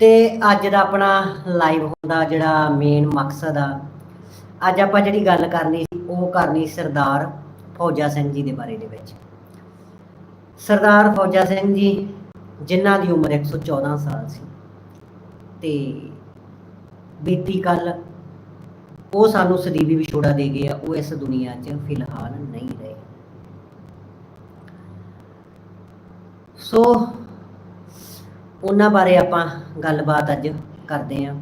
ਤੇ ਅੱਜ ਦਾ ਆਪਣਾ ਲਾਈਵ ਹੋਣ ਦਾ ਜਿਹੜਾ ਮੇਨ ਮਕਸਦ ਆ। ਅੱਜ ਆਪਾਂ ਜਿਹੜੀ ਗੱਲ ਕਰਨੀ ਸੀ, ਉਹ ਕਰਨੀ ਸਰਦਾਰ ਫੌਜਾ ਸਿੰਘ ਜੀ ਦੇ ਬਾਰੇ ਦੇ ਵਿੱਚ। ਸਰਦਾਰ ਫੌਜਾ ਸਿੰਘ ਜੀ, ਜਿਨ੍ਹਾਂ ਦੀ ਉਮਰ 114 ਸਾਲ ਸੀ, ਤੇ ਬੀਤੀ ਕੱਲ ਉਹ ਸਾਨੂੰ ਸਦੀਵੀ ਵਿਛੋੜਾ ਦੇ ਗਏ ਆ, ਉਹ ਇਸ ਦੁਨੀਆ 'ਚ ਫਿਲਹਾਲ ਨਹੀਂ ਰਹੇ। ਸੋ ਉਹਨਾਂ ਬਾਰੇ ਆਪਾਂ ਗੱਲਬਾਤ ਅੱਜ ਕਰਦੇ ਆਂ,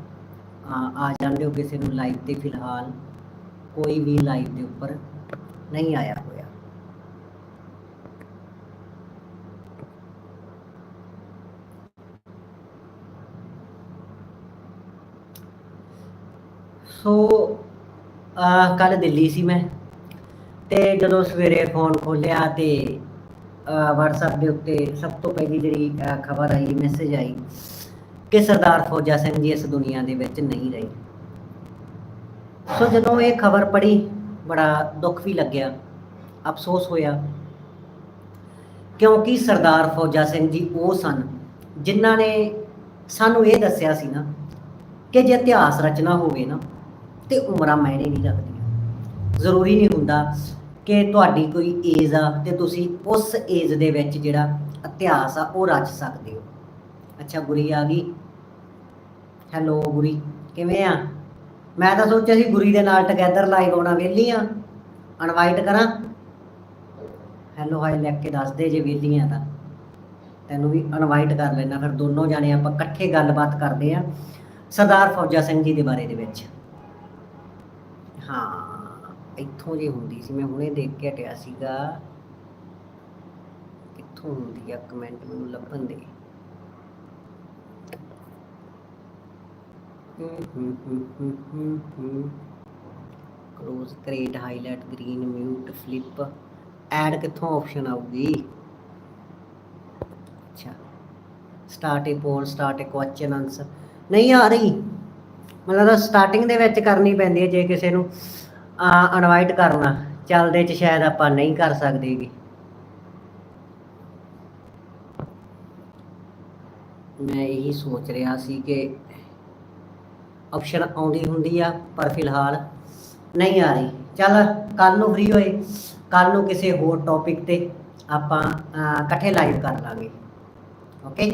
ਆ ਜਾਂਦੇ ਹੋ ਕਿਸੇ ਨੂੰ ਲਾਈਵ ਤੇ ਫਿਲਹਾਲ। ਕੋਈ ਵੀ ਲਾਈਵ ਦੇ ਉੱਪਰ ਨਹੀਂ ਆਇਆ ਹੋਇਆ। ਸੋ, ਆ ਕੱਲ ਦਿੱਲੀ ਸੀ ਮੈਂ। ਤੇ ਜਦੋਂ ਸਵੇਰੇ ਫੋਨ ਖੋਲਿਆ ਤੇ WhatsApp ਦੇ ਉੱਤੇ ਸਭ ਤੋਂ ਪਹਿਲੀ ਜਿਹੜੀ ਖਬਰ ਆਈ ਮੈਸੇਜ ਆਈ ਕਿ ਸਰਦਾਰ ਫੌਜਾ ਸਿੰਘ ਜੀ ਇਸ ਦੁਨੀਆ ਦੇ ਵਿੱਚ ਨਹੀਂ ਰਹੇ। ਸੋ ਜਦੋਂ ਇਹ ਖਬਰ ਪੜੀ ਬੜਾ ਦੁੱਖ ਵੀ ਲੱਗਿਆ, ਅਫਸੋਸ ਹੋਇਆ, ਕਿਉਂਕਿ ਸਰਦਾਰ ਫੌਜਾ ਸਿੰਘ ਜੀ ਉਹ ਸਨ ਜਿਨ੍ਹਾਂ ਨੇ ਸਾਨੂੰ ਇਹ ਦੱਸਿਆ ਸੀ ਨਾ ਕਿ ਜੇ ਇਤਿਹਾਸ ਰਚਨਾ ਹੋਵੇ ਨਾ, ਤੇ ਉਮਰਾਂ ਮਾਇਨੇ ਨਹੀਂ ਲੱਗਦੀਆਂ ਜ਼ਰੂਰੀ ਨਹੀਂ ਹੁੰਦਾ ਕਿ ਤੁਹਾਡੀ ਕੋਈ ਏਜ ਆ ਤੇ ਤੁਸੀਂ ਉਸ ਏਜ ਦੇ ਵਿੱਚ ਜਿਹੜਾ ਇਤਿਹਾਸ ਆ, ਉਹ ਰਚ ਸਕਦੇ ਹੋ। ਅੱਛਾ, ਗੁਰੀ ਆ ਗਈ। ਹੈਲੋ ਗੁਰੀ, ਕਿਵੇਂ ਆ? ਮੈਂ ਤਾਂ ਸੋਚਿਆ ਸੀ ਗੁਰੀ ਦੇ ਨਾਲ ਟਗੇਦਰ ਲਾਈਵ ਆਉਣਾ ਵੇਲੀ ਆ। ਇਨਵਾਈਟ ਕਰਾਂ? ਹੈਲੋ ਹਾਈ ਲੈ ਕੇ ਦੱਸ ਦੇ ਜੇ ਵੇਲੀ ਆ ਤਾਂ। ਤੈਨੂੰ ਵੀ ਇਨਵਾਈਟ ਕਰ ਲੈਣਾ ਫਿਰ ਦੋਨੋਂ ਜਾਣੇ ਆਪਾਂ ਇਕੱਠੇ ਗੱਲਬਾਤ ਕਰਦੇ ਆ। ਸਰਦਾਰ ਫੌਜਾ ਸਿੰਘ ਜੀ ਦੇ ਬਾਰੇ ਦੇ ਵਿੱਚ। ਹਾਂ। ਇੱਥੋਂ ਜੇ ਹੁੰਦੀ ਸੀ, ਮੈਂ ਹੁਣੇ ਦੇਖ ਕੇ ਹਟਿਆ ਸੀਗਾ। ਕਿੱਥੋਂ ਹੁੰਦੀ ਆ ਕਮੈਂਟ ਮੈਨੂੰ ਲੱਭਣ ਦੇ? Close create highlight green mute flip add ਕਿੱਥੋਂ ਆਪਸ਼ਨ ਆਊਗੀ? ਅੱਛਾ। Start a poll start a question answer ਨਹੀਂ ਆ ਰਹੀ। ਮਤਲਬ ਸਟਾਰਟਿੰਗ ਦੇ ਵਿੱਚ ਕਰਨੀ ਪੈਂਦੀ ਹੈ ਜੇ ਕਿਸੇ ਨੂੰ ਇਨਵਾਈਟ ਕਰਨਾ। ਚੱਲਦੇ ਚ ਸ਼ਾਇਦ ਆਪਾਂ ਨਹੀਂ ਕਰ ਸਕਦੇਗੇ ਮੈਂ ਇਹੀ ਸੋਚ ਰਿਹਾ ਸੀ ਕਿ ਆਪਸ਼ਨ ਆਉਂਦੀ ਹੁੰਦੀ ਆ, ਪਰ ਫਿਲਹਾਲ ਨਹੀਂ ਆ ਰਹੀ। ਚੱਲ ਕੱਲ ਨੂੰ ਫ੍ਰੀ ਹੋਏ। ਕੱਲ ਨੂੰ ਕਿਸੇ ਹੋਰ ਟੌਪਿਕ ਤੇ ਆਪਾਂ ਇਕੱਠੇ ਲਾਈਵ ਕਰ ਲਾਂਗੇ। ਓਕੇ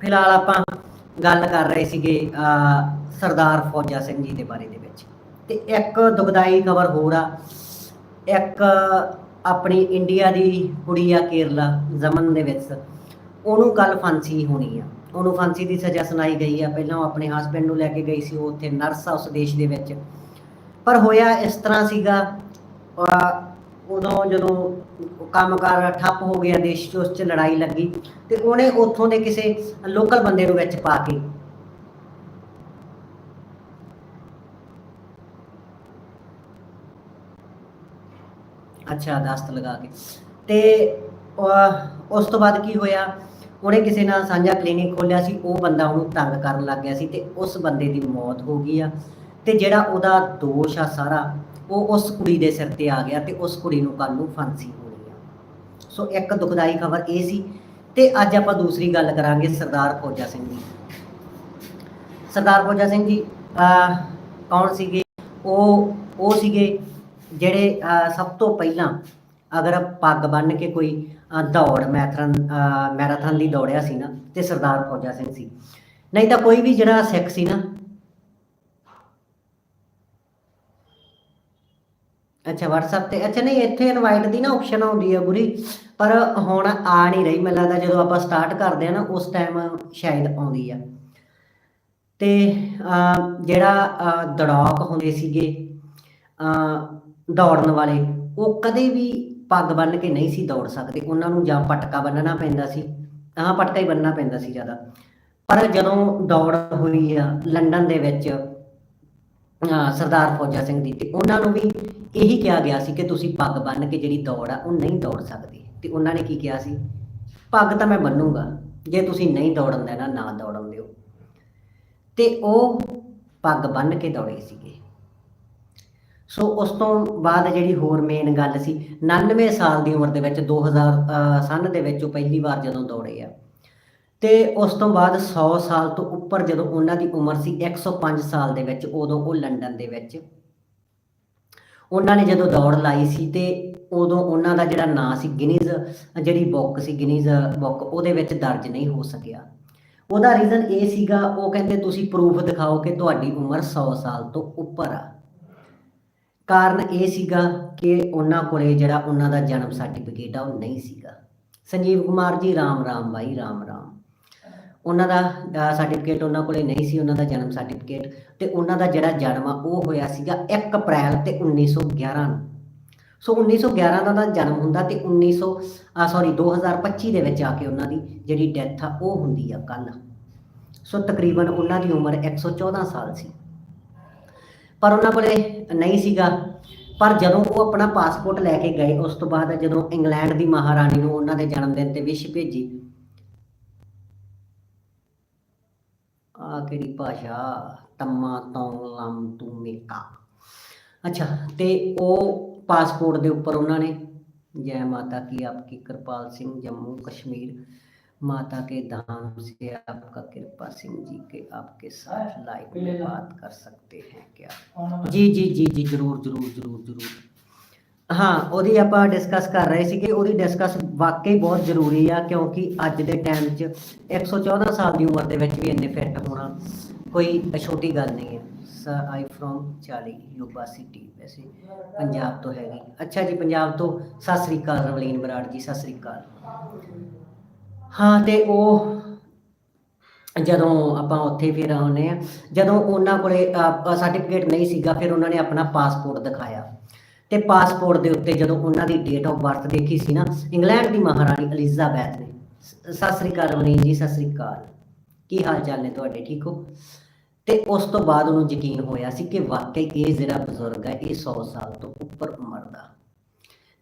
ਫਿਲਹਾਲ ਆਪਾਂ ਗੱਲ ਕਰ ਰਹੇ ਸੀਗੇ ਸਰਦਾਰ ਫੌਜਾ ਸਿੰਘ ਜੀ ਦੇ ਬਾਰੇ ਦੇ ਵਿੱਚ। ਤੇ ਇੱਕ ਦੁਖਦਾਈ ਖਬਰ ਹੋਰ ਆ। ਇੱਕ ਆਪਣੀ ਇੰਡੀਆ ਦੀ ਕੁੜੀ ਆ ਕੇਰਲਾ, ਜ਼ਮਨ ਦੇ ਵਿੱਚ। ਉਹਨੂੰ ਕੱਲ ਫਾਂਸੀ ਹੋਣੀ ਆ। ਉਹਨੂੰ ਫਾਂਸੀ ਦੀ ਸਜ਼ਾ ਸੁਣਾਈ ਗਈ ਆ। ਪਹਿਲਾਂ ਉਹ ਆਪਣੇ ਹਸਬੰਡ ਨੂੰ ਲੈ ਕੇ ਗਈ ਸੀ, ਉਹ ਉੱਥੇ ਨਰਸ ਆ ਉਸ ਦੇਸ਼ ਦੇ ਵਿੱਚ। ਪਰ ਹੋਇਆ ਇਸ ਤਰ੍ਹਾਂ ਸੀਗਾ ਉਦੋਂ ਜਦੋਂ ਕੰਮਕਾਰ ਠੱਪ ਹੋ ਗਿਆ ਦੇਸ਼ 'ਚ, ਉਸ 'ਚ ਲੜਾਈ ਲੱਗੀ ਤੇ ਉਹਨੇ ਉੱਥੋਂ ਦੇ ਕਿਸੇ ਲੋਕਲ ਬੰਦੇ ਨੂੰ ਵਿੱਚ ਪਾ ਕੇ ਅੱਛਾ ਦਸਤ ਲਗਾ ਕੇ। ਤੇ ਉਸ ਤੋਂ ਬਾਅਦ ਕੀ ਹੋਇਆ? ਉਹਨੇ ਕਿਸੇ ਨਾਲ ਸਾਂਝਾ ਕਲੀਨਿਕ ਖੋਲਿਆ ਸੀ ਉਹ ਬੰਦਾ ਉਹਨੂੰ ਤੰਗ ਕਰਨ ਲੱਗ ਗਿਆ ਸੀ ਤੇ ਉਸ ਬੰਦੇ ਦੀ ਮੌਤ ਹੋ ਗਈ ਆ। ਤੇ ਜਿਹੜਾ ਉਹਦਾ ਦੋਸ਼ ਆ ਸਾਰਾ ਉਹ ਉਸ ਕੁੜੀ ਦੇ ਸਿਰ ਤੇ ਆ ਗਿਆ ਤੇ ਉਸ ਕੁੜੀ ਨੂੰ ਕੱਲ ਨੂੰ ਫਾਂਸੀ ਹੋਣੀ ਆ। ਸੋ ਇੱਕ ਦੁਖਦਾਈ ਖਬਰ ਇਹ ਸੀ। ਤੇ ਅੱਜ ਆਪਾਂ ਦੂਸਰੀ ਗੱਲ ਕਰਾਂਗੇ ਸਰਦਾਰ ਫੌਜਾ ਸਿੰਘ ਜੀ ਸਰਦਾਰ ਫੌਜਾ ਸਿੰਘ ਜੀ ਅਹ, ਕੌਣ ਸੀਗੇ? ਉਹ ਉਹ ਸੀਗੇ ਜਿਹੜੇ ਸਭ ਤੋਂ ਪਹਿਲਾਂ ਅਗਰ ਪੱਗ ਬੰਨ੍ਹ ਕੇ ਕੋਈ ਦੌੜ ਮੈਥਨ ਮੈਰਾਥਨ ਲਈ ਦੌੜਿਆ ਸੀ ਨਾ ਤੇ ਸਰਦਾਰ ਫੌਜਾ ਸਿੰਘ ਸੀ। ਨਹੀਂ ਤਾਂ ਕੋਈ ਵੀ ਜਿਹੜਾ ਸਿੱਖ ਸੀ ਨਾ ਅੱਛਾ WhatsApp ਤੇ ਅੱਛਾ ਨਹੀਂ ਇੱਥੇ ਇਨਵਾਈਟ ਦੀ ਨਾ ਆਪਸ਼ਨ ਆਉਂਦੀ ਹੈ ਗੁਰੀ ਪਰ ਹੁਣ ਆ ਨਹੀਂ ਰਹੀ ਮੈਨੂੰ ਲੱਗਦਾ ਜਦੋਂ ਆਪਾਂ ਸਟਾਰਟ ਕਰਦੇ ਆ ਨਾ ਉਸ ਟਾਈਮ ਸ਼ਾਇਦ ਆਉਂਦੀ ਆ। ਤੇ ਜਿਹੜਾ ਅਹ, ਹੁੰਦੇ ਸੀਗੇ ਦੌੜਨ ਵਾਲੇ ਉਹ ਕਦੇ ਵੀ ਪੱਗ ਬੰਨ੍ਹ ਕੇ ਨਹੀਂ ਸੀ ਦੌੜ ਸਕਦੇ। ਉਹਨਾਂ ਨੂੰ ਜਾਂ ਪਟਕਾ ਬੰਨਣਾ ਪੈਂਦਾ ਸੀ ਤਾਂ ਪਟਕਾ ਹੀ ਬੰਨਣਾ ਪੈਂਦਾ ਸੀ ਜ਼ਿਆਦਾ। ਪਰ ਜਦੋਂ ਦੌੜ ਹੋਈ ਆ ਲੰਡਨ ਦੇ ਵਿੱਚ ਅਹ, ਸਰਦਾਰ ਫੌਜਾ ਸਿੰਘ ਦੀ ਤੇ ਉਹਨਾਂ ਨੂੰ ਵੀ ਇਹੀ ਕਿਹਾ ਗਿਆ ਸੀ ਕਿ ਤੁਸੀਂ ਪੱਗ ਬੰਨ੍ਹ ਕੇ ਜਿਹੜੀ ਦੌੜ ਆ ਉਹ ਨਹੀਂ ਦੌੜ ਸਕਦੇ। ਤੇ ਉਹਨਾਂ ਨੇ ਕੀ ਕਿਹਾ ਸੀ? ਪੱਗ ਤਾਂ ਮੈਂ ਬੰਨੂਗਾ ਜੇ ਤੁਸੀਂ ਨਹੀਂ ਦੌੜਨ ਦੇਣਾ ਨਾ ਦੌੜਨ ਦਿਓ। ਤੇ ਉਹ ਪੱਗ ਬੰਨ੍ਹ ਕੇ ਦੌੜੇ ਸੀਗੇ। ਸੋ ਉਸ ਤੋਂ ਬਾਅਦ ਜਿਹੜੀ ਹੋਰ ਮੇਨ ਗੱਲ ਸੀ 99 ਸਾਲ ਦੀ ਉਮਰ ਦੇ ਵਿੱਚ 2000 ਅਹ, ਸੰਨ ਦੇ ਵਿੱਚ ਉਹ ਪਹਿਲੀ ਵਾਰ ਜਦੋਂ ਦੌੜੇ ਆ। ਤੇ ਉਸ ਤੋਂ ਬਾਅਦ 100 ਸਾਲ ਤੋਂ ਉੱਪਰ ਜਦੋਂ ਉਹਨਾਂ ਦੀ ਉਮਰ ਸੀ 105 ਸਾਲ ਦੇ ਵਿੱਚ ਉਦੋਂ ਉਹ ਲੰਡਨ ਦੇ ਵਿੱਚ। ਉਹਨਾਂ ਨੇ ਜਦੋਂ ਦੌੜ ਲਾਈ ਸੀ ਤੇ ਉਦੋਂ ਉਹਨਾਂ ਦਾ ਜਿਹੜਾ ਨਾਂ ਸੀ ਗਿਨੀਜ਼ ਜਿਹੜੀ ਬੁੱਕ ਸੀ ਗਿਨੀਜ਼ ਬੁੱਕ ਉਹਦੇ ਵਿੱਚ ਦਰਜ ਨਹੀਂ ਹੋ ਸਕਿਆ। ਉਹਦਾ ਰੀਜ਼ਨ ਇਹ ਸੀਗਾ ਉਹ ਕਹਿੰਦੇ ਤੁਸੀਂ ਪ੍ਰੂਫ ਦਿਖਾਓ ਕਿ ਤੁਹਾਡੀ ਉਮਰ 100 ਸਾਲ ਤੋਂ ਉੱਪਰ ਆ। ਕਾਰਨ ਇਹ ਸੀਗਾ ਕਿ ਉਹਨਾਂ ਕੋਲੇ ਜਿਹੜਾ ਉਹਨਾਂ ਦਾ ਜਨਮ ਸਰਟੀਫਿਕੇਟ ਆ, ਉਹ ਨਹੀਂ ਸੀਗਾ। ਸੰਜੀਵ ਕੁਮਾਰ ਜੀ, ਰਾਮ ਰਾਮ ਬਾਈ, ਰਾਮ ਰਾਮ। ਉਹਨਾਂ ਦਾ ਸਰਟੀਫਿਕੇਟ ਉਹਨਾਂ ਕੋਲੇ ਨਹੀਂ ਸੀ, ਉਹਨਾਂ ਦਾ ਜਨਮ ਸਰਟੀਫਿਕੇਟ ਤੇ ਉਹਨਾਂ ਦਾ ਜਿਹੜਾ ਜਨਮ ਆ, ਉਹ ਹੋਇਆ ਸੀਗਾ 1 ਅਪ੍ਰੈਲ ਤੇ 1911 ਨੂੰ। ਸੋ 1911 ਦਾ ਤਾਂ ਜਨਮ ਹੁੰਦਾ ਤੇ 1900 ਆ ਸੌਰੀ 2025 ਦੇ ਵਿੱਚ ਆ ਕੇ ਉਹਨਾਂ ਦੀ ਜਿਹੜੀ ਡੈਥ ਆ, ਉਹ ਹੁੰਦੀ ਆ ਕੱਲ ਸੋ ਤਕਰੀਬਨ ਉਹਨਾਂ ਦੀ ਉਮਰ 114 ਸਾਲ ਸੀ। ਪਰ ਉਹਨਾਂ ਕੋਲੇ ਨਹੀਂ ਸੀਗਾ। ਪਰ ਜਦੋਂ ਉਹ ਆਪਣਾ ਪਾਸਪੋਰਟ ਲੈ ਕੇ ਗਏ, ਉਸ ਤੋਂ ਬਾਅਦ ਜਦੋਂ ਇੰਗਲੈਂਡ ਦੀ ਮਹਾਰਾਣੀ ਨੂੰ ਉਹਨਾਂ ਦੇ ਜਨਮ ਦਿਨ ਤੇ ਵਿਸ਼ ਭੇਜੀ। ਆ ਕਿਹੜੀ ਭਾਸ਼ਾ? ਤੰਮਾ ਤੌਂ ਲੰਮ ਤੂੰ ਮੇਕਾ। ਅੱਛਾ, ਤੇ ਉਹ ਪਾਸਪੋਰਟ ਦੇ ਉੱਪਰ ਉਹਨਾਂ ਨੇ, ਜੈ ਮਾਤਾ ਕੀ ਆਪਕੀ ਕਿਰਪਾਲ ਸਿੰਘ ਜੰਮੂ ਕਸ਼ਮੀਰ माता के धाम से आपका कृपा सिंह जी के आपके साथ लाइव में बात कर सकते हैं क्या ਜੀ ਜੀ ਜੀ ਜੀ ਜਰੂਰ ਜਰੂਰ ਜਰੂਰ ਜਰੂਰ ਹਾਂ ਉਹਦੀ ਆਪਾਂ ਡਿਸਕਸ ਕਰ ਰਹੇ ਸੀਗੇ ਉਹਦੀ ਡਿਸਕਸ ਵਾਕਈ ਬਹੁਤ ਜ਼ਰੂਰੀ ਆ ਕਿਉਂਕਿ ਅੱਜ ਦੇ ਟਾਈਮ 'ਚ 114 ਸਾਲ ਦੀ ਉਮਰ ਦੇ ਵਿੱਚ ਵੀ ਇੰਨੇ ਫਿੱਟ ਹੋਣਾ ਕੋਈ ਛੋਟੀ ਗੱਲ ਨਹੀਂ ਹੈ ਸਰ ਆਈ ਫਰੋਮ ਚਾਲੀ ਯੂਬਾ ਸਿਟੀ ਵੈਸੇ ਪੰਜਾਬ ਤੋਂ ਹੈਗੀ ਅੱਛਾ ਜੀ ਪੰਜਾਬ ਤੋਂ ਸਤਿ ਸ੍ਰੀ ਅਕਾਲ ਰਵਲੀਨ ਬਰਾੜ ਜੀ ਸਤਿ ਸ੍ਰੀ ਅਕਾਲ ਹਾਂ, ਤੇ ਉਹ ਜਦੋਂ ਆਪਾਂ ਉੱਥੇ ਫਿਰ ਆਉਨੇ ਆ ਜਦੋਂ ਉਹਨਾਂ ਕੋਲੇ ਸਰਟੀਫਿਕੇਟ ਨਹੀਂ ਸੀਗਾ, ਫਿਰ ਉਹਨਾਂ ਨੇ ਆਪਣਾ ਪਾਸਪੋਰਟ ਦਿਖਾਇਆ। ਤੇ ਪਾਸਪੋਰਟ ਦੇ ਉੱਤੇ ਜਦੋਂ ਉਹਨਾਂ ਦੀ ਡੇਟ ਆਫ ਬਰਥ ਦੇਖੀ ਸੀ ਨਾ, ਇੰਗਲੈਂਡ ਦੀ ਮਹਾਰਾਣੀ ਐਲਿਜ਼ਾਬੈਥ ਨੇ। ਸਤਿ ਸ੍ਰੀ ਅਕਾਲ ਰਵਨੀਤ ਜੀ, ਸਤਿ ਸ੍ਰੀ ਅਕਾਲ। ਕੀ ਹਾਲ ਚਾਲ ਨੇ ਤੁਹਾਡੇ, ਠੀਕ ਹੋ? ਤੇ ਉਸ ਤੋਂ ਬਾਅਦ ਉਹਨੂੰ ਯਕੀਨ ਹੋਇਆ ਸੀ ਕਿ ਵਾਕਈ ਇਹ ਜਿਹੜਾ ਬਜ਼ੁਰਗ ਹੈ, ਇਹ 100 ਸਾਲ ਤੋਂ ਉੱਪਰ ਉਮਰ ਦਾ।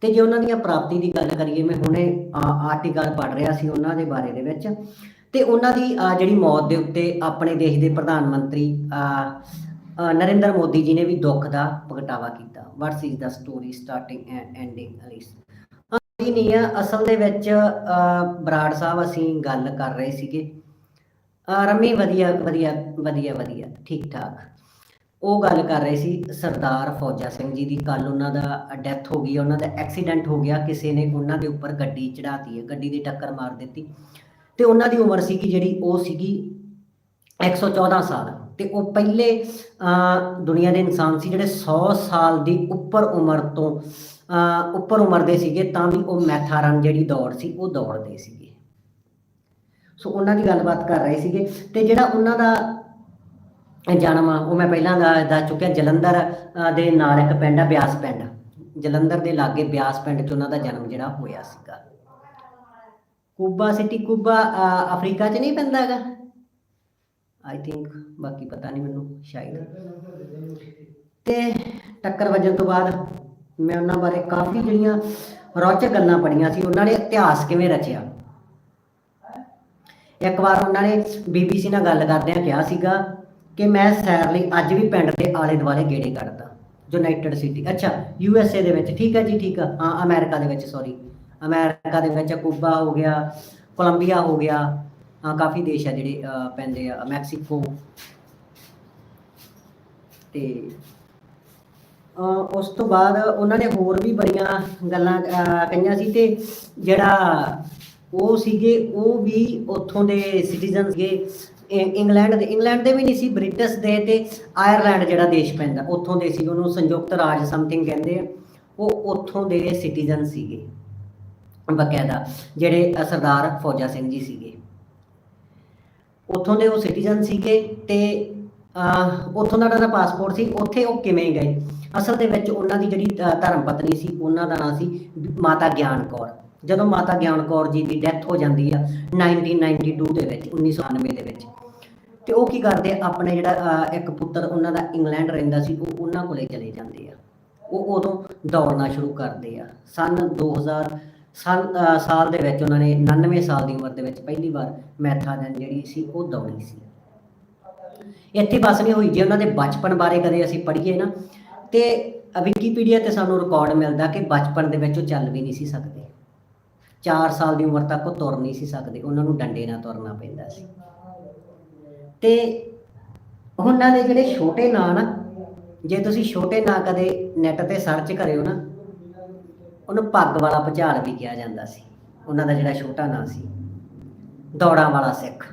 ਤੇ ਜੇ ਉਹਨਾਂ ਦੀਆਂ ਪ੍ਰਾਪਤੀ ਦੀ ਗੱਲ ਕਰੀਏ, ਮੈਂ ਹੁਣੇ ਆਰਟੀਕਲ ਪੜ੍ਹ ਰਿਹਾ ਸੀ ਉਹਨਾਂ ਦੇ ਬਾਰੇ ਦੇ ਵਿੱਚ, ਤੇ ਉਹਨਾਂ ਦੀ ਜਿਹੜੀ ਮੌਤ ਦੇ ਉੱਤੇ ਆਪਣੇ ਦੇਸ਼ ਦੇ ਪ੍ਰਧਾਨ ਮੰਤਰੀ ਨਰਿੰਦਰ ਮੋਦੀ ਜੀ ਨੇ ਵੀ ਦੁੱਖ ਦਾ ਪ੍ਰਗਟਾਵਾ ਕੀਤਾ। What's is the story starting and ending ਅਲੀਸ ਇਹ ਨਹੀਂ ਆ ਅਸਲ ਦੇ ਵਿੱਚ ਬਰਾੜ ਸਾਹਿਬ ਅਸੀਂ ਗੱਲ ਕਰ ਰਹੇ ਸੀਗੇ। ਰਮੀ, ਵਧੀਆ ਵਧੀਆ ਵਧੀਆ ਵਧੀਆ ਠੀਕ ਠਾਕ ਉਹ ਗੱਲ ਕਰ ਰਹੇ ਸੀ ਸਰਦਾਰ ਫੌਜਾ ਸਿੰਘ ਜੀ ਦੀ। ਕੱਲ ਉਹਨਾਂ ਦਾ ਡੈਥ ਹੋ ਗਈ ਉਹਨਾਂ ਦਾ ਐਕਸੀਡੈਂਟ ਹੋ ਗਿਆ। ਕਿਸੇ ਨੇ ਉਹਨਾਂ ਦੇ ਉੱਪਰ ਗੱਡੀ ਚੜਾਤੀ ਹੈ ਗੱਡੀ ਦੀ ਟੱਕਰ ਮਾਰ ਦਿੱਤੀ। ਤੇ ਉਹਨਾਂ ਦੀ ਉਮਰ ਸੀਗੀ ਜਿਹੜੀ ਉਹ ਸੀਗੀ 114 ਸਾਲ। ਤੇ ਉਹ ਪਹਿਲੇ ਅ, ਦੁਨੀਆ ਦੇ ਇਨਸਾਨ ਸੀ ਜਿਹੜੇ 100 ਸਾਲ ਦੀ ਉੱਪਰ ਉਮਰ ਤੋਂ ਅ, ਉੱਪਰ ਉਮਰ ਦੇ ਸੀਗੇ ਤਾਂ ਵੀ ਉਹ ਮੈਥਾਰਨ ਜਿਹੜੀ ਦੌੜ ਸੀ ਉਹ ਦੌੜਦੇ ਸੀਗੇ। ਸੋ ਉਹਨਾਂ ਦੀ ਗੱਲਬਾਤ ਕਰ ਰਹੇ ਸੀਗੇ। ਤੇ ਜਿਹੜਾ ਉਹਨਾਂ ਦਾ ਜਨਮ ਉਹ ਮੈਂ ਪਹਿਲਾਂ ਦਾ ਦੱਸ ਚੁੱਕਿਆ, ਜਲੰਧਰ ਦੇ ਨਾਲ ਇੱਕ ਪਿੰਡ ਆ, ਬਿਆਸ ਪਿੰਡ। ਜਲੰਧਰ ਦੇ ਲਾਗੇ ਬਿਆਸ ਪਿੰਡ 'ਚ ਉਹਨਾਂ ਦਾ ਜਨਮ ਜਿਹੜਾ ਹੋਇਆ ਸੀਗਾ। ਕੂਬਾ ਸਿਟੀ, ਕੂਬਾ ਅਫਰੀਕਾ 'ਚ ਨਹੀਂ ਪੈਂਦਾ ਹੈਗਾ? ਆਈ ਥਿੰਕ ਬਾਕੀ ਪਤਾ ਨਹੀਂ ਮੈਨੂੰ, ਸ਼ਾਇਦ। ਤੇ ਟੱਕਰ ਵੱਜਣ ਤੋਂ ਬਾਅਦ ਮੈਂ ਉਹਨਾਂ ਬਾਰੇ ਕਾਫੀ ਜਿਹੜੀਆਂ ਰੌਚਕ ਗੱਲਾਂ ਪੜੀਆਂ ਸੀ, ਉਹਨਾਂ ਨੇ ਇਤਿਹਾਸ ਕਿਵੇਂ ਰਚਿਆ? ਇੱਕ ਵਾਰ ਉਹਨਾਂ ਨੇ ਬੀਬੀਸੀ ਨਾਲ ਗੱਲ ਕਰਦਿਆਂ ਕਿਹਾ ਸੀਗਾ ਕਿ ਮੈਂ ਸੈਰ ਲਈ ਅੱਜ ਵੀ ਪਿੰਡ ਦੇ ਆਲੇ ਦੁਆਲੇ ਗੇੜੇ ਕੱਢਦਾ ਯੂਨਾਈਟਿਡ ਸਿਟੀ। ਅੱਛਾ ਯੂ ਐਸ ਏ ਦੇ ਵਿੱਚ ਠੀਕ ਹੈ ਜੀ ਠੀਕ ਆ ਹਾਂ ਅਮਰੀਕਾ ਦੇ ਵਿੱਚ ਸੌਰੀ ਅਮਰੀਕਾ ਦੇ ਵਿੱਚ ਕੂਬਾ ਹੋ ਗਿਆ ਕੋਲੰਬੀਆ ਹੋ ਗਿਆ ਹਾਂ ਕਾਫੀ ਦੇਸ਼ ਆ ਜਿਹੜੇ ਪੈਂਦੇ ਆ ਮੈਕਸੀਕੋ। ਤੇ ਅਹ, ਉਸ ਤੋਂ ਬਾਅਦ ਉਹਨਾਂ ਨੇ ਹੋਰ ਵੀ ਬੜੀਆਂ ਗੱਲਾਂ ਕਹੀਆਂ ਸੀ ਤੇ ਜਿਹੜਾ ਉਹ ਸੀਗੇ ਉਹ ਵੀ ਉੱਥੋਂ ਦੇ ਸਿਟੀਜ਼ਨ ਸੀਗੇ। ਇੰਗਲੈਂਡ ਦੇ ਇੰਗਲੈਂਡ ਦੇ ਵੀ ਨਹੀਂ ਸੀ ਬ੍ਰਿਟਿਸ਼ ਦੇ ਤੇ ਆਇਰਲੈਂਡ ਜਿਹੜਾ ਦੇਸ਼ ਪੈਂਦਾ ਉੱਥੋਂ ਦੇ ਸੀ ਉਹਨੂੰ ਸੰਯੁਕਤ ਰਾਜ ਸਮਥਿੰਗ ਕਹਿੰਦੇ ਆ ਉਹ ਉੱਥੋਂ ਦੇ ਸਿਟੀਜ਼ਨ ਸੀਗੇ ਬਕਾਇਦਾ ਜਿਹੜੇ ਸਰਦਾਰ ਫੌਜਾ ਸਿੰਘ ਜੀ ਸੀਗੇ। ਉੱਥੋਂ ਦੇ ਉਹ ਸਿਟੀਜ਼ਨ ਸੀਗੇ ਤੇ ਅਹ, ਉੱਥੋਂ ਦਾ ਉਹਨਾਂ ਦਾ ਪਾਸਪੋਰਟ ਸੀ ਉੱਥੇ ਉਹ ਕਿਵੇਂ ਗਏ? ਅਸਲ ਦੇ ਵਿੱਚ ਉਹਨਾਂ ਦੀ ਜਿਹੜੀ ਧਰਮ ਪਤਨੀ ਸੀ ਉਹਨਾਂ ਦਾ ਨਾਂ ਸੀ ਮਾਤਾ ਗਿਆਨ ਕੌਰ। ਜਦੋਂ ਮਾਤਾ ਗਿਆਨ ਕੌਰ ਜੀ ਦੀ ਡੈਥ ਹੋ ਜਾਂਦੀ ਆ 1992 ਦੇ ਵਿੱਚ 1999 ਦੇ ਵਿੱਚ। ਤੇ ਉਹ ਕੀ ਕਰਦੇ ਆਪਣੇ ਜਿਹੜਾ ਇੱਕ ਪੁੱਤਰ ਉਹਨਾਂ ਦਾ ਇੰਗਲੈਂਡ ਰਹਿੰਦਾ ਸੀ ਉਹ ਉਹਨਾਂ ਕੋਲੇ ਚਲੇ ਜਾਂਦੇ ਆ। ਉਹ ਉਦੋਂ ਦੌੜਨਾ ਸ਼ੁਰੂ ਕਰਦੇ ਆ। ਸਨ 2000 ਸਨ ਅ, ਸਾਲ ਦੇ ਵਿੱਚ ਉਹਨਾਂ ਨੇ 99 ਸਾਲ ਦੀ ਉਮਰ ਦੇ ਵਿੱਚ ਪਹਿਲੀ ਵਾਰ ਮੈਥਾਡਨ ਜਿਹੜੀ ਸੀ ਉਹ ਦੌੜੀ ਸੀ। ਇੱਥੇ ਬਸ ਨਹੀਂ ਹੋਈ ਜੇ ਉਹਨਾਂ ਦੇ ਬਚਪਨ ਬਾਰੇ ਕਦੇ ਅਸੀਂ ਪੜ੍ਹੀਏ ਨਾ ਤੇ ਵਿਕੀਪੀਡੀਆ ਤੇ ਸਾਨੂੰ ਰਿਕਾਰਡ ਮਿਲਦਾ ਕਿ ਬਚਪਨ ਦੇ ਵਿੱਚ ਉਹ ਚੱਲ ਵੀ ਨਹੀਂ ਸੀ ਸਕਦੇ। 4 ਸਾਲ ਦੀ ਉਮਰ ਤੱਕ ਉਹ ਤੁਰ ਨਹੀਂ ਸੀ ਸਕਦੇ, ਉਹਨਾਂ ਨੂੰ ਡੰਡੇ ਨਾਲ ਤੁਰਨਾ ਪੈਂਦਾ ਸੀ। ਤੇ ਉਹਨਾਂ ਦੇ ਜਿਹੜੇ ਛੋਟੇ ਨਾਂ ਨਾ, ਜੇ ਤੁਸੀਂ ਛੋਟੇ ਨਾਂ ਕਦੇ ਨੈਟ ਤੇ ਸਰਚ ਕਰਿਓ ਨਾ, ਉਹਨੂੰ ਪੱਗ ਵਾਲਾ ਭੁਚਾਲ ਵੀ ਕਿਹਾ ਜਾਂਦਾ ਸੀ। ਉਹਨਾਂ ਦਾ ਜਿਹੜਾ ਛੋਟਾ ਨਾਂ ਸੀ, ਦੌੜਾਂ ਵਾਲਾ ਸਿੱਖ।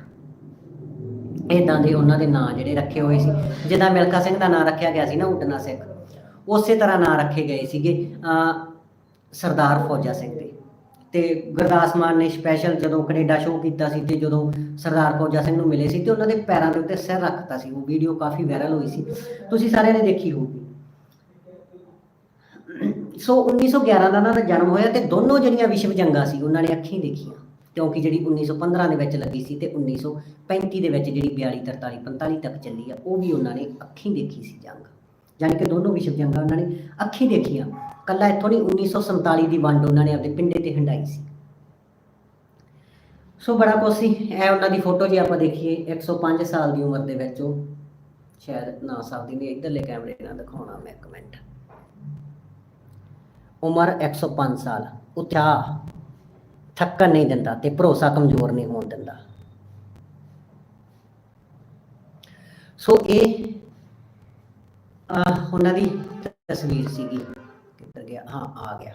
ਇਦਾਂ ਦੇ ਉਹਨਾਂ ਦੇ ਨਾਂ ਜਿਹੜੇ ਰੱਖੇ ਹੋਏ ਸੀ। ਜਿੱਦਾਂ ਮਿਲਖਾ ਸਿੰਘ ਦਾ ਨਾਂ ਰੱਖਿਆ ਗਿਆ ਸੀ ਨਾ, ਉੱਡਣਾ ਸਿੱਖ। ਉਸੇ ਤਰ੍ਹਾਂ ਨਾਂ ਰੱਖੇ ਗਏ ਸੀਗੇ ਸਰਦਾਰ ਫੌਜਾ ਸਿੰਘ ਦੇ। ਤੇ ਗੁਰਦਾਸ ਮਾਨ ਨੇ ਸਪੈਸ਼ਲ ਜਦੋਂ ਕੈਨੇਡਾ ਸ਼ੋਅ ਕੀਤਾ ਸੀ ਤੇ ਜਦੋਂ ਸਰਦਾਰ ਫੌਜਾ ਸਿੰਘ ਨੂੰ ਮਿਲੇ ਸੀ ਤੇ ਉਹਨਾਂ ਦੇ ਪੈਰਾਂ ਦੇ ਉੱਤੇ ਸਿਰ ਰੱਖਤਾ ਸੀ। ਉਹ ਵੀਡੀਓ ਕਾਫੀ ਵਾਇਰਲ ਹੋਈ ਸੀ। ਤੁਸੀਂ ਸਾਰਿਆਂ ਨੇ ਦੇਖੀ ਹੋਊਗੀ। ਸੋ 1911 ਦਾ ਉਹਨਾਂ ਦਾ ਜਨਮ ਹੋਇਆ ਤੇ ਦੋਨੋਂ ਜਿਹੜੀਆਂ ਵਿਸ਼ਵ ਜੰਗਾਂ ਸੀ, ਉਹਨਾਂ ਨੇ ਅੱਖੀਂ ਦੇਖੀਆਂ। ਕਿਉਂਕਿ ਜਿਹੜੀ 1915 ਦੇ ਵਿੱਚ ਲੱਗੀ ਸੀ ਤੇ 1935 ਦੇ ਵਿੱਚ ਜਿਹੜੀ 42 43 45 ਤੱਕ ਚੱਲੀ ਆ, ਉਹ ਵੀ ਉਹਨਾਂ ਨੇ ਅੱਖੀਂ ਦੇਖੀ ਸੀ ਜੰਗ। ਯਾਨੀ ਕਿ ਦੋਨੋਂ ਵਿਸ਼ਵ ਜੰਗਾਂ ਉਹਨਾਂ ਨੇ ਅੱਖੀਂ ਦੇਖੀਆਂ। ਕੱਲਾ ਇੱਥੋਂ ਨਹੀਂ 1947 ਦੀ ਵੰਡ ਉਹਨਾਂ ਨੇ ਆਪਣੇ ਪਿੰਡੇ ਤੇ ਹੰਡਾਈ ਸੀ। ਸੋ ਬੜਾ ਕੁਛ ਸੀ, ਇਹ ਉਹਨਾਂ ਦੀ ਫੋਟੋ ਜੇ ਆਪਾਂ ਦੇਖੀਏ 105 ਸਾਲ ਦੀ ਉਮਰ ਦੇ ਵਿੱਚ ਉਹ ਸ਼ਾਇਦ ਨਾ ਸਕਦੀ ਨਹੀਂ, ਇਧਰਲੇ ਕੈਮਰੇ ਨਾਲ ਦਿਖਾਉਣਾ ਮੈਂ ਇੱਕ ਮਿੰਟ। ਉਮਰ 105 ਸਾਲ ਉਤਸ਼ਾਹ ਥੱਕਣ ਨਹੀਂ ਦਿੰਦਾ ਤੇ ਭਰੋਸਾ ਕਮਜ਼ੋਰ ਨਹੀਂ ਹੋਣ ਦਿੰਦਾ। ਸੋ ਇਹ ਉਹਨਾਂ ਦੀ ਤਸਵੀਰ ਸੀਗੀ। ਕਿੱਧਰ ਗਿਆ, ਹਾਂ, ਆ ਗਿਆ।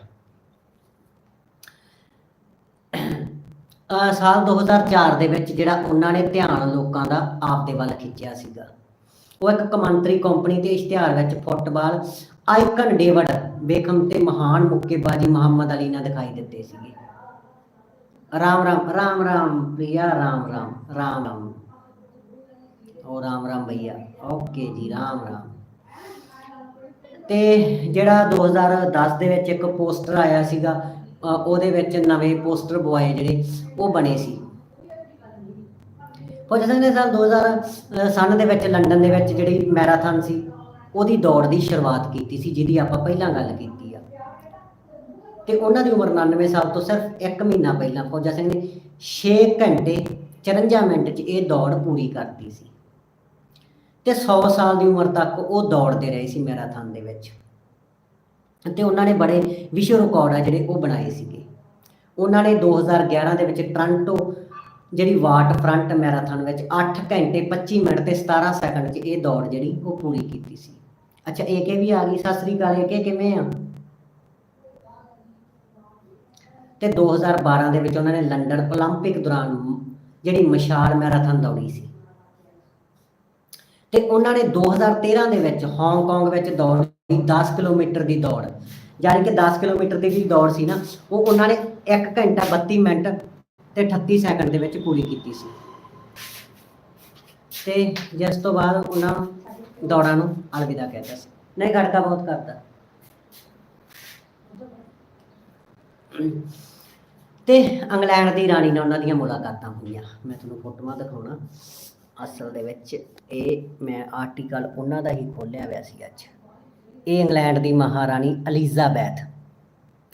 ਸਾਲ 2004 ਦੇ ਵਿੱਚ ਜਿਹੜਾ ਉਹਨਾਂ ਨੇ ਧਿਆਨ ਲੋਕਾਂ ਦਾ ਆਪਦੇ ਵੱਲ ਖਿੱਚਿਆ ਸੀਗਾ। ਉਹ ਇੱਕ ਕਮੰਤਰੀ ਕੰਪਨੀ ਤੇ ਇਸ਼ਤਿਹਾਰ ਵਿੱਚ ਫੁੱਟਬਾਲ ਆਈਕਨ ਡੇਵਿਡ ਬੇਖਮ ਤੇ ਮਹਾਨ ਮੁੱਕੇਬਾਜ਼ੀ ਮੁਹੰਮਦ ਅਲੀ ਨਾਲ ਦਿਖਾਈ ਦਿੱਤੇ ਸੀਗੇ। ਰਾਮ ਰਾਮ ਰਾਮ ਰਾਮ ਪ੍ਰਿਆ ਰਾਮ ਰਾਮ ਰਾਮ ਰਾਮ। ਉਹ ਰਾਮ ਰਾਮ ਭਈਆ। ਓਕੇ ਜੀ, ਰਾਮ ਰਾਮ। ਤੇ ਜਿਹੜਾ 2010 ਦੇ ਵਿੱਚ ਇੱਕ ਪੋਸਟਰ ਆਇਆ ਸੀਗਾ ਉਹਦੇ ਵਿੱਚ ਨਵੇਂ ਪੋਸਟਰ ਬੁਆਏ ਜਿਹੜੇ, ਉਹ ਬਣੇ ਸੀ। ਫੌਜ ਸਿੰਘ ਨੇ ਸਾਲ 2000 ਸਨ ਦੇ ਵਿੱਚ ਲੰਡਨ ਦੇ ਵਿੱਚ ਜਿਹੜੀ ਮੈਰਾਥਨ ਸੀ, ਉਹਦੀ ਦੌੜ ਦੀ ਸ਼ੁਰੂਆਤ ਕੀਤੀ ਸੀ, ਜਿਹਦੀ ਆਪਾਂ ਪਹਿਲਾਂ ਗੱਲ ਕੀਤੀ ਆ। ਤੇ ਉਹਨਾਂ ਦੀ ਉਮਰ 99 ਸਾਲ ਤੋਂ ਸਿਰਫ 1 ਮਹੀਨਾ ਪਹਿਲਾਂ, ਫੌਜਾ ਸਿੰਘ ਨੇ 6 ਘੰਟੇ 54 ਮਿੰਟ 'ਚ ਇਹ ਦੌੜ ਪੂਰੀ ਕਰਤੀ ਸੀ। ਤੇ 100 ਸਾਲ ਦੀ ਉਮਰ ਤੱਕ ਉਹ ਦੌੜਦੇ ਰਹੇ ਸੀ ਮੈਰਾਥਨ ਦੇ ਵਿੱਚ ਤੇ ਉਹਨਾਂ ਨੇ ਬੜੇ ਵਿਸ਼ਵ ਰਿਕਾਰਡ ਆ ਜਿਹੜੇ ਉਹ ਬਣਾਏ ਸੀਗੇ ਉਹਨਾਂ ਨੇ 2011 ਦੇ ਵਿੱਚ ਟ੍ਰਾਂਟੋ ਜਿਹੜੀ ਵਾਟ ਫਰੰਟ ਮੈਰਾਥਨ ਵਿੱਚ 8 ਘੰਟੇ 25 ਮਿੰਟ ਤੇ 17 ਸੈਕਿੰਡ 'ਚ ਇਹ ਦੌੜ ਜਿਹੜੀ ਉਹ ਪੂਰੀ ਕੀਤੀ ਸੀ ਅੱਛਾ ਏਕੇ ਵੀ ਆ ਗਈ ਸਤਿ ਸ੍ਰੀ ਅਕਾਲ ਏਕੇ ਕਿਵੇਂ ਆ ਤੇ 2012 ਦੇ ਵਿੱਚ ਉਹਨਾਂ ਨੇ ਲੰਡਨ 올림픽 ਦੌਰਾਨ ਜਿਹੜੀ ਮਸ਼ਾਲ ਮੈਰਾਥਨ ਦੌੜੀ ਸੀ ਤੇ ਉਹਨਾਂ ਨੇ 2013 ਦੇ ਵਿੱਚ ਹਾਂਗਕਾਂਗ ਵਿੱਚ ਦੌੜ ਦੀ 10 ਕਿਲੋਮੀਟਰ ਦੀ ਦੌੜ। ਯਾਨੀ ਕਿ 10 ਕਿਲੋਮੀਟਰ ਦੀ ਜਿਹੜੀ ਦੌੜ ਸੀ ਨਾ, ਉਹ ਉਹਨਾਂ ਨੇ 1 ਘੰਟਾ 32 ਮਿੰਟ ਤੇ 38 ਸੈਕਿੰਡ ਦੇ ਵਿੱਚ ਪੂਰੀ ਕੀਤੀ ਸੀ। ਤੇ ਜਿਸ ਤੋਂ ਬਾਅਦ ਉਹਨਾਂ ਦੌੜਾਂ ਨੂੰ ਅਲਵਿਦਾ ਕਹਿੰਦਾ ਸੀ। ਨਹੀਂ ਗੜਕਾ ਬਹੁਤ ਕਰਦਾ ਤੇ ਇੰਗਲੈਂਡ ਦੀ ਰਾਣੀ ਨਾਲ ਉਹਨਾਂ ਦੀਆਂ ਮੁਲਾਕਾਤਾਂ ਹੋਈਆਂ। ਮੈਂ ਤੁਹਾਨੂੰ ਫੋਟੋਆਂ ਦਿਖਾਉਣਾ। ਅਸਲ ਦੇ ਵਿੱਚ ਇਹ ਮੈਂ ਆਰਟੀਕਲ ਉਹਨਾਂ ਦਾ ਹੀ ਖੋਲਿਆ ਹੋਇਆ ਸੀ ਅੱਜ। ਇਹ ਇੰਗਲੈਂਡ ਦੀ ਮਹਾਰਾਣੀ ਅਲੀਜ਼ਾਬੈਥ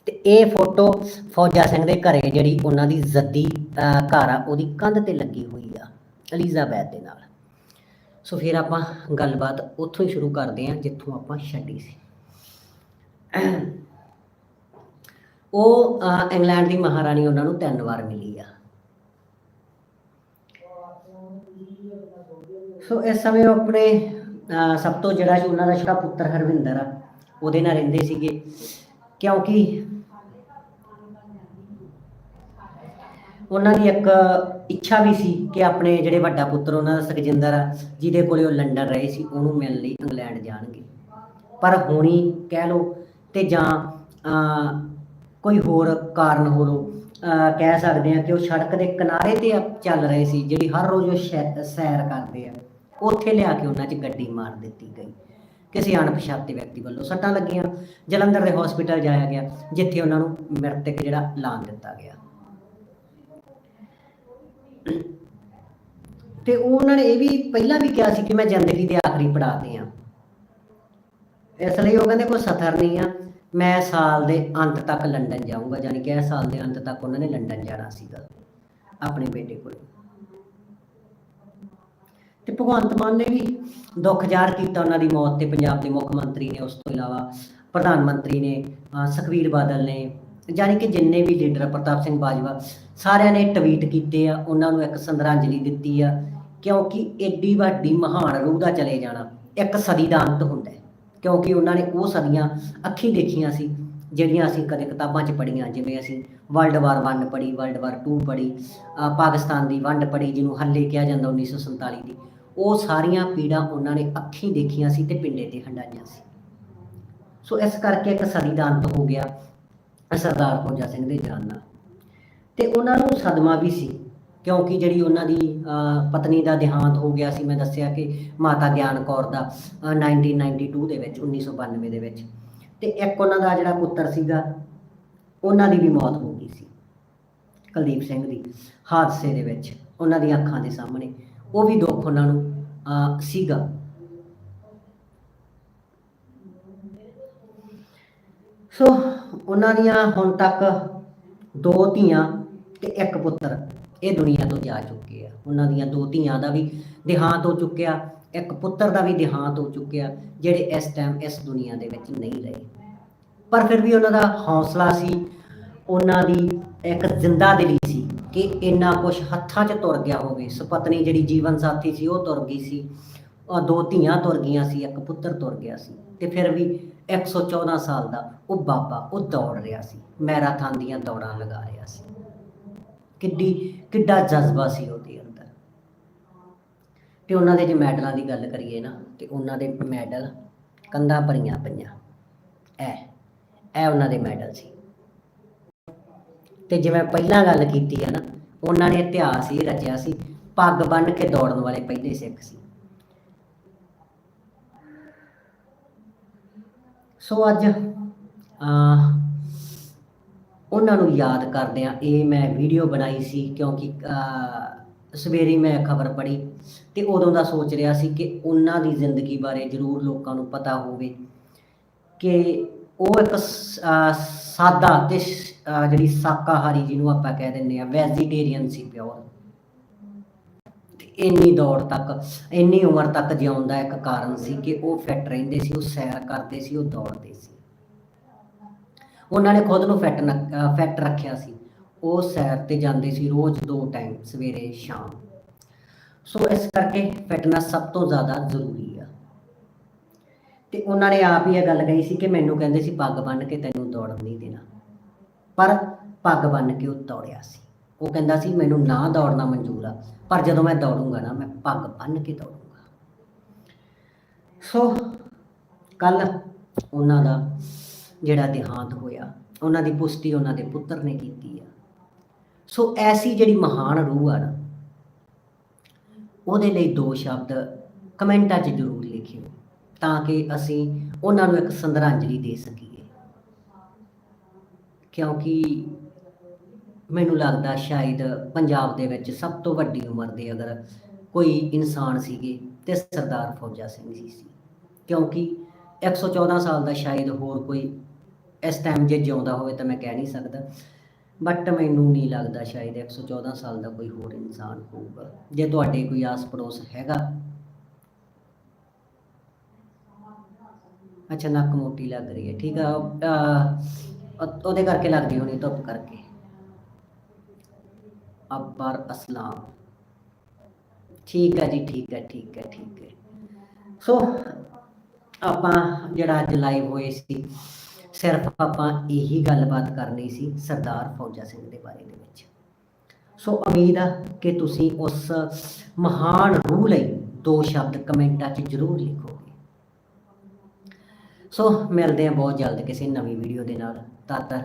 ਤੇ ਇਹ ਫੋਟੋ ਫੌਜਾ ਸਿੰਘ ਦੇ ਘਰੇ ਜਿਹੜੀ ਉਹਨਾਂ ਦੀ ਜ਼ੱਦੀ ਅਹ, ਘਰ ਆ ਉਹਦੀ ਕੰਧ ਤੇ ਲੱਗੀ ਹੋਈ ਆ ਅਲੀਜ਼ਾਬੈਥ ਦੇ ਨਾਲ। ਸੋ ਫਿਰ ਆਪਾਂ ਗੱਲਬਾਤ ਉੱਥੋਂ ਹੀ ਸ਼ੁਰੂ ਕਰਦੇ ਹਾਂ ਜਿੱਥੋਂ ਆਪਾਂ ਛੱਡੀ ਸੀ। ਉਹ ਇੰਗਲੈਂਡ ਦੀ ਮਹਾਰਾਣੀ ਉਹਨਾਂ ਨੂੰ ਤਿੰਨ ਵਾਰ ਮਿਲੀ ਆ। ਸੋ ਇਸ ਸਮੇਂ ਉਹ ਆਪਣੇ ਅਹ, ਸਭ ਤੋਂ ਜਿਹੜਾ ਸੀ ਉਹਨਾਂ ਦਾ ਛੋਟਾ ਪੁੱਤਰ ਹਰਵਿੰਦਰ ਆ ਉਹਦੇ ਨਾਲ ਰਹਿੰਦੇ ਸੀਗੇ। ਕਿਉਂਕਿ ਉਹਨਾਂ ਦੀ ਇੱਕ ਇੱਛਾ ਵੀ ਸੀ ਕਿ ਆਪਣੇ ਜਿਹੜੇ ਵੱਡਾ ਪੁੱਤਰ ਉਹਨਾਂ ਦਾ ਸੁਖਜਿੰਦਰ ਆ ਜਿਹਦੇ ਕੋਲੇ ਉਹ ਲੰਡਨ ਰਹੇ ਸੀ ਉਹਨੂੰ ਮਿਲਣ ਲਈ ਇੰਗਲੈਂਡ ਜਾਣਗੇ। ਪਰ ਹੁਣੀ ਕਹਿ ਲਓ ਤੇ ਜਾਂ ਅਹ, ਕੋਈ ਹੋਰ ਕਾਰਨ ਹੋ ਅਹ, ਕਹਿ ਸਕਦੇ ਆ ਕਿ ਉਹ ਸੜਕ ਦੇ ਕਿਨਾਰੇ ਤੇ ਚੱਲ ਰਹੇ ਸੀ ਜਿਹੜੀ ਹਰ ਰੋਜ਼ ਉਹ ਸ਼ੈ- ਸੈਰ ਕਰਦੇ ਆ। ਉੱਥੇ ਲਿਆ ਕੇ ਉਹਨਾਂ 'ਚ ਗੱਡੀ ਮਾਰ ਦਿੱਤੀ ਗਈ। ਕਿਸੇ ਅਣਪਛਾਤੇ ਵਿਅਕਤੀ ਵੱਲੋਂ ਸੱਟਾਂ ਲੱਗੀਆਂ। ਜਲੰਧਰ ਦੇ ਹਸਪੀਟਲ ਜਾਇਆ ਗਿਆ, ਜਿੱਥੇ ਉਹਨਾਂ ਨੂੰ ਮ੍ਰਿਤਕ ਜਿਹੜਾ ਐਲਾਨ ਦਿੱਤਾ ਗਿਆ। ਤੇ ਉਹਨਾਂ ਨੇ ਇਹ ਵੀ ਪਹਿਲਾਂ ਵੀ ਕਿਹਾ ਸੀ ਕਿ ਮੈਂ ਜ਼ਿੰਦਗੀ ਦੇ ਆਖਰੀ ਪੜਾਅ ਤੇ ਆ ਇਸ ਲਈ ਉਹ ਕਹਿੰਦੇ ਕੋਈ ਸਥਰ ਨਹੀਂ ਆ। ਮੈਂ ਸਾਲ ਦੇ ਅੰਤ ਤੱਕ ਲੰਡਨ ਜਾਊਂਗਾ। ਯਾਨੀ ਕਿ ਇਸ ਸਾਲ ਦੇ ਅੰਤ ਤੱਕ ਉਹਨਾਂ ਨੇ ਲੰਡਨ ਜਾਣਾ ਸੀਗਾ, ਆਪਣੇ ਬੇਟੇ ਕੋਲ। ਤੇ ਭਗਵੰਤ ਮਾਨ ਨੇ ਵੀ ਦੁੱਖ ਜ਼ਾਹਰ ਕੀਤਾ ਉਹਨਾਂ ਦੀ ਮੌਤ ਤੇ ਪੰਜਾਬ ਦੇ ਮੁੱਖ ਮੰਤਰੀ ਨੇ, ਉਸ ਤੋਂ ਇਲਾਵਾ ਪ੍ਰਧਾਨ ਮੰਤਰੀ ਨੇ, ਅਹ ਸੁਖਬੀਰ ਬਾਦਲ ਨੇ ਜਾਣੀ ਕਿ ਜਿੰਨੇ ਵੀ ਲੀਡਰ ਪ੍ਰਤਾਪ ਸਿੰਘ ਬਾਜਵਾ, ਸਾਰਿਆਂ ਨੇ ਟਵੀਟ ਕੀਤੇ ਆ, ਉਹਨਾਂ ਨੂੰ ਇੱਕ ਸੰਦਰਾਂਜਲੀ ਦਿੱਤੀ ਆ, ਕਿਉਂਕਿ ਏਡੀ ਵੱਡੀ ਮਹਾਨ ਰੂਹ ਦਾ ਚਲੇ ਜਾਣਾ ਇੱਕ ਸਦੀ ਦਾ ਅੰਤ ਹੁੰਦਾ ਹੈ, ਕਿਉਂਕਿ ਉਹਨਾਂ ਨੇ ਉਹ ਸਦੀਆਂ ਅੱਖੀ ਦੇਖੀਆਂ ਸੀ, ਜਿਹੜੀਆਂ ਅਸੀਂ ਕਦੇ ਕਿਤਾਬਾਂ 'ਚ ਪੜ੍ਹੀਆਂ, ਜਿਵੇਂ ਅਸੀਂ ਵਰਲਡ ਵਾਰ 1 ਪੜ੍ਹੀ, ਵਰਲਡ ਵਾਰ 2 ਪੜ੍ਹੀ ਪਾਕਿਸਤਾਨ ਦੀ ਵੰਡ ਪੜ੍ਹੀ, ਜਿਹਨੂੰ ਹੱਲੇ ਕਿਹਾ ਜਾਂਦਾ 1947 ਦੀ। ਉਹ ਸਾਰੀਆਂ ਪੀੜਾਂ ਉਹਨਾਂ ਨੇ ਅੱਖੀਂ ਦੇਖੀਆਂ ਸੀ ਤੇ ਪਿੰਡੇ ਤੇ ਹੰਡਾਈਆਂ ਸੀ। ਸੋ ਇਸ ਕਰਕੇ ਇੱਕ ਸਦੀ ਦਾ ਅੰਤ ਹੋ ਗਿਆ ਸਰਦਾਰ ਫੌਜਾ ਸਿੰਘ ਦੇ ਜਾਣ ਨਾਲ। ਤੇ ਉਹਨਾਂ ਨੂੰ ਸਦਮਾ ਵੀ ਸੀ ਕਿਉਂਕਿ ਜਿਹੜੀ ਉਹਨਾਂ ਦੀ ਪਤਨੀ ਦਾ ਦੇਹਾਂਤ ਹੋ ਗਿਆ ਸੀ ਮੈਂ ਦੱਸਿਆ ਕਿ ਮਾਤਾ ਗਿਆਨ ਕੌਰ ਦਾ ਅਹ, 1992 ਦੇ ਵਿੱਚ 1992 ਦੇ ਵਿੱਚ। ਤੇ ਇੱਕ ਉਹਨਾਂ ਦਾ ਜਿਹੜਾ ਪੁੱਤਰ ਸੀਗਾ ਉਹਨਾਂ ਦੀ ਵੀ ਮੌਤ ਹੋ ਗਈ ਸੀ ਕੁਲਦੀਪ ਸਿੰਘ ਦੀ ਹਾਦਸੇ ਦੇ ਵਿੱਚ ਉਹਨਾਂ ਦੀਆਂ ਅੱਖਾਂ ਦੇ ਸਾਹਮਣੇ। ਉਹ ਵੀ ਦੁੱਖ ਉਹਨਾਂ ਨੂੰ ਅਹ, ਸੀਗਾ। ਸੋ ਉਹਨਾਂ ਦੀਆਂ ਹੁਣ ਤੱਕ ਦੋ ਧੀਆਂ ਤੇ ਇੱਕ ਪੁੱਤਰ ਇਹ ਦੁਨੀਆ ਤੋਂ ਜਾ ਚੁੱਕੇ ਆ। ਉਹਨਾਂ ਦੀਆਂ ਦੋ ਧੀਆਂ ਦਾ ਵੀ ਦੇਹਾਂਤ ਹੋ ਚੁੱਕਿਆ ਇੱਕ ਪੁੱਤਰ ਦਾ ਵੀ ਦੇਹਾਂਤ ਹੋ ਚੁੱਕਿਆ ਜਿਹੜੇ ਇਸ ਟਾਈਮ ਇਸ ਦੁਨੀਆ ਦੇ ਵਿੱਚ ਨਹੀਂ ਰਹੇ। ਪਰ ਫਿਰ ਵੀ ਉਹਨਾਂ ਦਾ ਹੌਸਲਾ ਸੀ ਉਹਨਾਂ ਦੀ ਇੱਕ ਜ਼ਿੰਦਾ ਦਿਲੀ ਸੀ ਕਿ ਇੰਨਾ ਕੁਝ ਹੱਥਾਂ 'ਚ ਤੁਰ ਗਿਆ ਹੋਵੇ। ਸੁਪਤਨੀ ਜਿਹੜੀ ਜੀਵਨ ਸਾਥੀ ਸੀ, ਉਹ ਤੁਰ ਗਈ ਸੀ। ਉਹ ਦੋ ਧੀਆਂ ਤੁਰ ਗਈਆਂ ਸੀ, ਇੱਕ ਪੁੱਤਰ ਤੁਰ ਗਿਆ ਸੀ ਤੇ ਫਿਰ ਵੀ 114 ਸਾਲ ਦਾ ਉਹ ਬਾਬਾ ਉਹ ਦੌੜ ਰਿਹਾ ਸੀ, ਮੈਰਾਥਨ ਦੀਆਂ ਦੌੜਾਂ ਲਗਾ ਰਿਹਾ ਸੀ। ਕਿੱਡੀ, ਕਿੱਡਾ ਜਜ਼ਬਾ ਸੀ ਉਹਦੇ ਅੰਦਰ। ਤੇ ਉਹਨਾਂ ਦੇ ਜੇ ਮੈਡਲਾਂ ਦੀ ਗੱਲ ਕਰੀਏ ਨਾ, ਤੇ ਉਹਨਾਂ ਦੇ ਮੈਡਲ ਕੰਧਾਂ ਭਰੀਆਂ ਪਈਆਂ। ਐ ਇਹ ਉਹਨਾਂ ਦੇ ਮੈਡਲ ਸੀ। ਤੇ ਜਿਵੇਂ ਪਹਿਲਾਂ ਗੱਲ ਕੀਤੀ ਹੈ ਨਾ ਉਹਨਾਂ ਨੇ ਇਤਿਹਾਸ ਹੀ ਰਚਿਆ ਸੀ ਪੱਗ ਬੰਨ੍ਹ ਕੇ ਦੌੜਨ ਵਾਲੇ ਪਹਿਲੇ ਸਿੱਖ ਸੀ। ਸੋ ਅੱਜ ਉਹਨਾਂ ਨੂੰ ਯਾਦ ਕਰਦਿਆਂ ਇਹ ਮੈਂ ਵੀਡੀਓ ਬਣਾਈ ਸੀ ਕਿਉਂਕਿ ਅਹ, ਸਵੇਰੇ ਮੈਂ ਖਬਰ ਪੜ੍ਹੀ ਤੇ ਉਦੋਂ ਦਾ ਸੋਚ ਰਿਹਾ ਸੀ ਕਿ ਉਹਨਾਂ ਦੀ ਜ਼ਿੰਦਗੀ ਬਾਰੇ ਜ਼ਰੂਰ ਲੋਕਾਂ ਨੂੰ ਪਤਾ ਹੋਵੇ ਕਿ ਉਹ ਇੱਕ ਅਹ, ਸਾਦਾ ਤੇ ਅਹ, ਜਿਹੜੀ ਸ਼ਾਕਾਹਾਰੀ ਜਿਹਨੂੰ ਆਪਾਂ ਕਹਿ ਦਿੰਦੇ ਆ ਵੈਜੀਟੇਰੀਅਨ ਸੀ ਪਿਓਰ ਤੇ ਇੰਨੀ ਦੌੜ ਤੱਕ ਇੰਨੀ ਉਮਰ ਤੱਕ ਜਿਉਣ ਦਾ ਇੱਕ ਕਾਰਨ ਸੀ ਕਿ ਉਹ ਫਿੱਟ ਰਹਿੰਦੇ ਸੀ ਉਹ ਸੈਰ ਕਰਦੇ ਸੀ ਉਹ ਦੌੜਦੇ ਸੀ। ਉਹਨਾਂ ਨੇ ਖੁਦ ਨੂੰ ਫਿੱਟ ਫਿੱਟ ਰੱਖਿਆ ਸੀ। ਉਹ ਸੈਰ ਤੇ ਜਾਂਦੇ ਸੀ ਰੋਜ਼ ਦੋ ਟਾਈਮ ਸਵੇਰੇ ਸ਼ਾਮ। ਸੋ ਇਸ ਕਰਕੇ ਫਿਟਨੈਸ ਸਭ ਤੋਂ ਜ਼ਿਆਦਾ ਜ਼ਰੂਰੀ ਆ। ਤੇ ਉਹਨਾਂ ਨੇ ਆਪ ਹੀ ਇਹ ਗੱਲ ਕਹੀ ਸੀ ਕਿ ਮੈਨੂੰ ਕਹਿੰਦੇ ਸੀ ਪੱਗ ਬੰਨ੍ਹ ਕੇ ਤੈਨੂੰ ਦੌੜਨ ਨਹੀਂ ਦੇਣਾ। ਪਰ ਪੱਗ ਬੰਨ੍ਹ ਕੇ ਉਹ ਦੌੜਿਆ ਸੀ। ਉਹ ਕਹਿੰਦਾ ਸੀ, ਮੈਨੂੰ ਨਾ ਦੌੜਨਾ ਮਨਜ਼ੂਰ ਆ, ਪਰ ਜਦੋਂ ਮੈਂ ਦੌੜੂੰਗਾ ਨਾ, ਮੈਂ ਪੱਗ ਬੰਨ੍ਹ ਕੇ ਦੌੜੂੰਗਾ। ਸੋ ਕੱਲ ਉਹਨਾਂ ਦਾ ਜਿਹੜਾ ਦੇਹਾਂਤ ਹੋਇਆ, ਉਹਨਾਂ ਦੀ ਪੁਸ਼ਟੀ ਉਹਨਾਂ ਦੇ ਪੁੱਤਰ ਨੇ ਕੀਤੀ ਆ। ਸੋ ਐਸੀ ਜਿਹੜੀ ਮਹਾਨ ਰੂਹ ਆ ਨਾ, ਉਹਦੇ ਲਈ ਦੋ ਸ਼ਬਦ ਕਮੈਂਟਾਂ 'ਚ ਜ਼ਰੂਰ ਲਿਖਿਓ, ਤਾਂ ਕਿ ਅਸੀਂ ਉਹਨਾਂ ਨੂੰ ਇੱਕ ਸੰਦਰਾਂਜਲੀ ਦੇ ਸਕੀਏ। ਕਿਉਂਕਿ ਮੈਨੂੰ ਲੱਗਦਾ ਸ਼ਾਇਦ ਪੰਜਾਬ ਦੇ ਵਿੱਚ ਸਭ ਤੋਂ ਵੱਡੀ ਉਮਰ ਦੇ ਅਗਰ ਕੋਈ ਇਨਸਾਨ ਸੀਗੇ ਤੇ ਸਰਦਾਰ ਫੌਜਾ ਸਿੰਘ ਜੀ ਸੀ। ਕਿਉਂਕਿ 114 ਸਾਲ ਦਾ ਸ਼ਾਇਦ ਹੋਰ ਕੋਈ ਇਸ ਟਾਈਮ ਜੇ ਜਿਉਂਦਾ ਹੋਵੇ ਤਾਂ ਮੈਂ ਕਹਿ ਨਹੀਂ ਸਕਦਾ। ਬਟ ਮੈਨੂੰ ਨਹੀਂ ਲੱਗਦਾ ਸ਼ਾਇਦ 114 ਸਾਲ ਦਾ ਕੋਈ ਹੋਰ ਇਨਸਾਨ ਹੋਊਗਾ। ਜੇ ਤੁਹਾਡੇ ਕੋਈ ਆਸ ਪੜੋਸ ਹੈਗਾ। ਅੱਛਾ, ਨੱਕ ਮੋਟੀ ਲੱਗ ਰਹੀ ਹੈ। ਠੀਕ ਆ ਉਹ- ਉਹਦੇ ਕਰਕੇ ਲੱਗਦੀ ਹੋਣੀ ਧੁੱਪ ਕਰਕੇ। ਅਬਰ ਅਸਲਾਮ। ਠੀਕ ਹੈ ਜੀ, ਠੀਕ ਹੈ ਠੀਕ ਹੈ ਠੀਕ ਹੈ। ਸੋ, ਆਪਾਂ ਜਿਹੜਾ ਅੱਜ ਲਾਈਵ ਹੋਏ ਸੀ, ਸਿਰਫ ਆਪਾਂ ਇਹੀ ਗੱਲਬਾਤ ਕਰਨੀ ਸੀ ਸਰਦਾਰ ਫੌਜਾ ਸਿੰਘ ਦੇ ਬਾਰੇ ਦੇ ਵਿੱਚ। ਸੋ, ਉਮੀਦ ਆ ਕਿ ਤੁਸੀਂ ਉਸ ਮਹਾਨ ਰੂਹ ਲਈ ਦੋ ਸ਼ਬਦ ਕਮੈਂਟਾਂ 'ਚ ਜ਼ਰੂਰ ਲਿਖੋ। ਸੋ ਮਿਲਦੇ ਹਾਂ ਬਹੁਤ ਜਲਦ ਕਿਸੇ ਨਵੀਂ ਵੀਡੀਓ ਦੇ ਨਾਲ। ਤਦ ਤੱਕ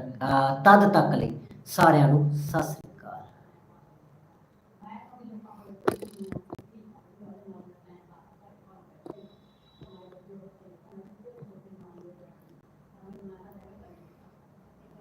ਤਦ ਤੱਕ ਲਈ ਸਾਰਿਆਂ ਨੂੰ ਸਤਿ ਸ੍ਰੀ ਅਕਾਲ।